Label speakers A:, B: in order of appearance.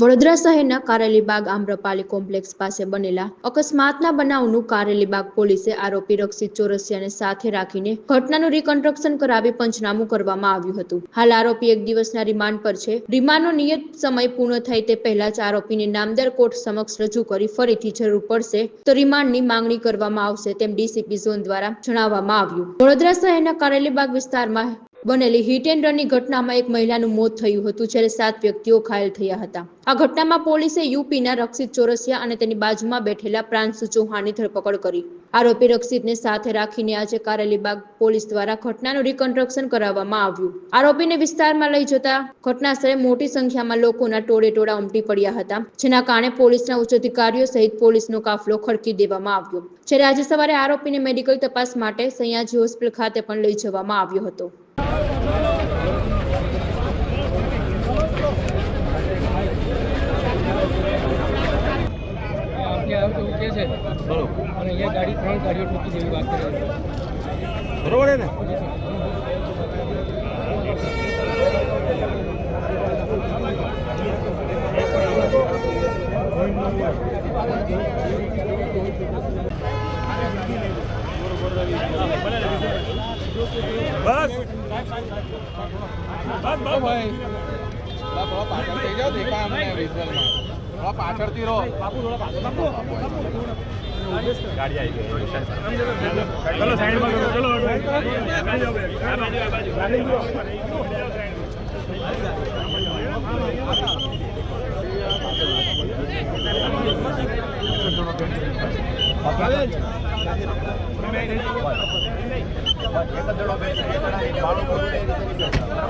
A: વડોદરા શહેરના કારેલીબાગ આમ્રપાલી કોમ્પ્લેક્સ પાસે બનેલા અકસ્માતના બનાવનું કારેલીબાગ પોલીસે આરોપી રક્ષિત ચોરસિયાને સાથે રાખીને ઘટનાનું રિકન્સ્ટ્રક્શન કરાવી પંચનામું કરવામાં આવ્યું હતું. હાલ આરોપી એક દિવસના રિમાન્ડ પર છે. રિમાન્ડનો નિયત સમય પૂર્ણ થાય તે પહેલા જ આરોપીને નામદાર કોર્ટ સમક્ષ રજૂ કરી ફરીથી જરૂર પડશે તો રિમાન્ડની માંગણી કરવામાં આવશે તેમ ડીસીપી ઝોન દ્વારા જણાવવામાં આવ્યું. વડોદરા શહેરના કારેલીબાગ વિસ્તારમાં બનેલી હિટ એન્ડ રનની ઘટનામાં એક મહિલાનું મોત થયું હતું, જ્યારે સાત વ્યક્તિઓ ઘાયલ થયા હતા. આ ઘટનામાં પોલીસે યુપીના રક્ષિત ચોરસિયા અને તેની બાજુમાં બેઠેલા પ્રાંશુ ચૌહાણની ધરપકડ કરી. આરોપી રક્ષિતને સાથે રાખીને આજે કારેલીબાગ પોલીસ દ્વારા ઘટનાનું રિકન્સ્ટ્રક્શન કરાવવામાં આવ્યું. આરોપીને વિસ્તારમાં લઈ જતા ઘટનાસ્થળે મોટી સંખ્યામાં લોકોના ટોળે ટોળા ઉમટી પડ્યા હતા, જેના કારણે પોલીસના ઉચ્ચ અધિકારીઓ સહિત પોલીસનો કાફલો ખડકી દેવામાં આવ્યો. જ્યારે આજે સવારે આરોપીને મેડિકલ તપાસ માટે સયાજી હોસ્પિટલ ખાતે પણ લઈ જવામાં આવ્યો હતો.
B: કે છે
C: બરોબર.
B: અને અહીંયા ગાડી ત્રણ ગાડીઓ ઠોકી જેવી વાત કરે છે
C: બરોબર ને? બસ. ભાઈ
D: થોડા પાછળ થઈ જાઓ દેખા અમને વિઝ્યુઅલમાં થોડા પાછળથી રહો
C: ગાડી આવી ગઈ. ચલો સાઈડમાં ચલો બાજુ બાજુ એક જણો એક જણા એક બાળકો